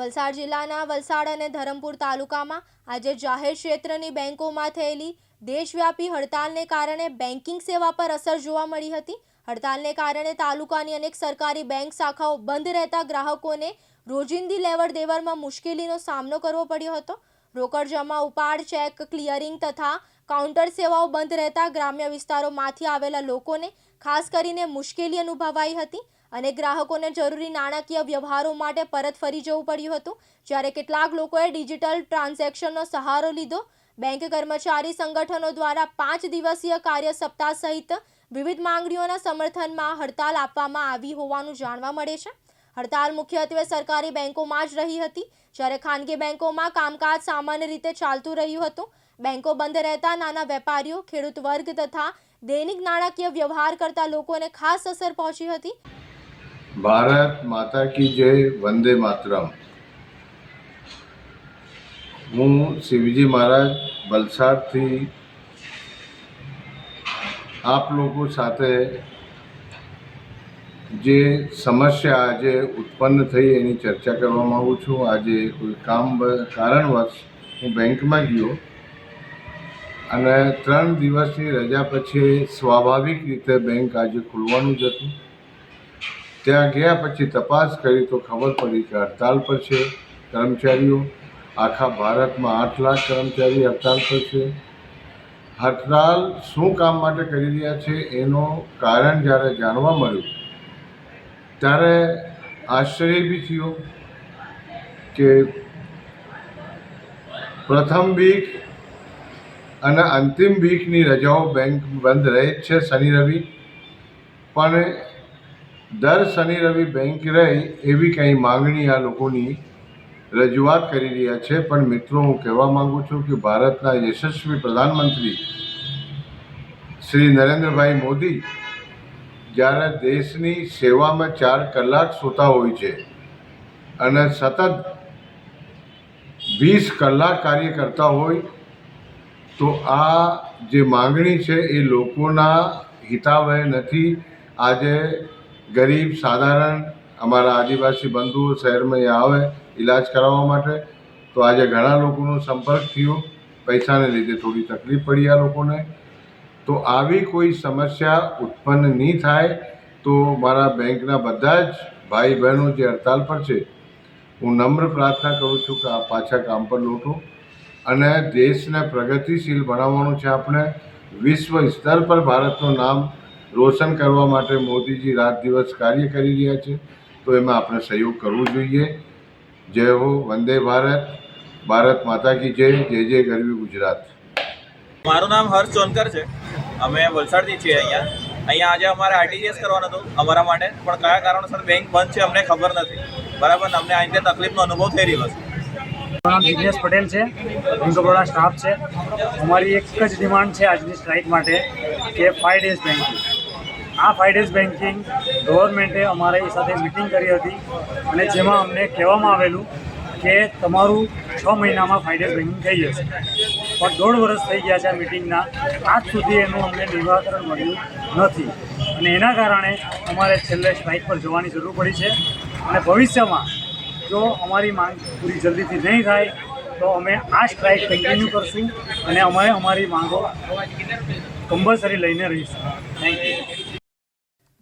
વલસાડ જિલ્લાના વલસાડ અને ધરમપુર તાલુકામાં આજે જાહેર ક્ષેત્રની બેંકોમાં થયેલી દેશવ્યાપી હડતાલને કારણે બેન્કિંગ સેવા પર અસર જોવા મળી હતી. હડતાલને કારણે તાલુકાની અનેક સરકારી બેંક શાખાઓ બંધ રહેતા ગ્રાહકોને રોજિંદી લેવડ દેવડમાં મુશ્કેલીનો સામનો કરવો પડ્યો હતો. રોકડ જમા, ઉપાડ, ચેક, ક્લિયરિંગ તથા કાઉન્ટર સેવાઓ બંધ રહેતા ગ્રામ્ય વિસ્તારોમાંથી આવેલા લોકોને ખાસ કરીને મુશ્કેલી અનુભવાઈ હતી. અને ગ્રાહકોને જરૂરી નાણાકીય વ્યવહારો માટે પરત ફરી જવું પડ્યું હતું. જ્યારે કેટલાક લોકોએ ડિજિટલ ટ્રાન્ઝેક્શનનો સહારો લીધો. બેંક કર્મચારી સંગઠનો દ્વારા પાંચ દિવસીય કાર્ય સપ્તાહ સહિત વિવિધ માંગણીઓના સમર્થનમાં હડતાલ આપવામાં આવી હોવાનું જાણવા મળે છે. હડતાલ મુખ્યત્વે સરકારી બેંકોમાં જ રહી હતી. જ્યારે ખાનગી બેંકોમાં કામકાજ સામાન્ય રીતે ચાલતું રહ્યું હતું. બેંકો બંધ રહેતા નાના વેપારીઓ, ખેડૂત વર્ગ તથા દૈનિક નાણાકીય વ્યવહાર કરતા લોકોને ખાસ અસર પહોંચી હતી. ભારત માતા કી જય, વંદે માતરમ. હું શિવજી મહારાજ વલસાડથી આપ લોકો સાથે જે સમસ્યા આજે ઉત્પન્ન થઈ એની ચર્ચા કરવા માગું છું. આજે કોઈ કામ કારણવશ હું બેંકમાં ગયો અને ત્રણ દિવસની રજા પછી સ્વાભાવિક રીતે બેંક આજે ખુલવાનું જ હતું. ત્યાં ગયા પછી તપાસ કરી તો ખબર પડી કે હડતાલ પર છે કર્મચારીઓ. આખા ભારતમાં આઠ લાખ કર્મચારી હડતાલ પર છે. હડતાલ શું કામ માટે કરી રહ્યા છે એનો કારણ જ્યારે જાણવા મળ્યું, ત્યારે આશ્ચર્ય બી થયો કે પ્રથમ વીક અને અંતિમ વીકની રજાઓ બેંક બંધ રહે છે શનિ રવિ. પણ દર શનિ રવિ બેંક રહે એવી કંઈ માગણી આ લોકોની રજૂઆત કરી રહ્યા છે. પણ મિત્રો, હું કહેવા માગું છું કે ભારતના યશસ્વી પ્રધાનમંત્રી શ્રી નરેન્દ્રભાઈ મોદી જ્યારે દેશની સેવામાં ચાર કલાક સૂતા હોય છે અને સતત વીસ કલાક કાર્ય કરતા હોય, તો આ જે માગણી છે એ લોકોના હિતાવહ નથી. આજે ગરીબ, સાધારણ, અમારા આદિવાસી બંધુઓ શહેરમાં આવે, ઈલાજ કરાવવા માટે, તો આજે ઘણા લોકોનો સંપર્ક થયો. પૈસાને લીધે થોડી તકલીફ પડી આ લોકોને. તો આવી કોઈ સમસ્યા ઉત્પન્ન નહીં થાય, તો મારા બેંકના બધા જ ભાઈ બહેનો જે હડતાલ પર છે, હું નમ્ર પ્રાર્થના કરું છું કે આ પાછા કામ પર લોટો. અને દેશને પ્રગતિશીલ બનાવવાનું છે આપણે. વિશ્વ સ્તર પર ભારતનું નામ રોશન કરવા માટે મોદીજી રાત દિવસ કાર્ય કરી રહ્યા છે તો એમાં આપણે સહયોગ કરવો જોઈએ. જય હો વંદે ભારત. ભારત માતા કી જય જય જય ગરવી ગુજરાત. મારું નામ હર્ષ ચોનકર છે. અમે વલસાડથી છીએ અહીંયા. અહીંયા આજે અમારે આરટીજીએસ કરવાનું હતું અમારા માટે. પણ કયા કારણોસર બેંક બંધ છે અમને ખબર નથી. બરાબર અમને આ રીતે તકલીફનો અનુભવ થઈ રહ્યો છે. નામ જિગ્નેશ પટેલ છે. બેંક ઓફ બરોડા સ્ટાફ છે. અમારી એક જ ડિમાન્ડ છે આજની સ્ટ્રાઇક માટે કે ફાઇવ ડેઝ બેન્કિંગ આ ફાઇવ ડેઝ બેન્કિંગ ગવર્મેન્ટે અમારી સાથે મિટિંગ કરી હતી અને જેમાં અમને કહેવામાં આવેલું કે તમારું છ મહિનામાં ફાઇવ ડેઝ બેન્કિંગ થઈ જશે. પણ દોઢ વર્ષ થઈ ગયા છે આ મિટિંગના. આજ સુધી એનું અમને નિરાકરણ મળ્યું નથી. અને એના કારણે અમારે છેલ્લે સ્ટ્રાઇક પર જવાની જરૂર પડી છે. અને ભવિષ્યમાં જો અમારી માંગ પૂરી જલ્દીથી નહીં થાય, તો અમે આ સ્ટ્રાઇક કન્ટિન્યુ કરશું અને અમે અમારી માંગો કમ્પલસરી લઈને રહીશું. Thank you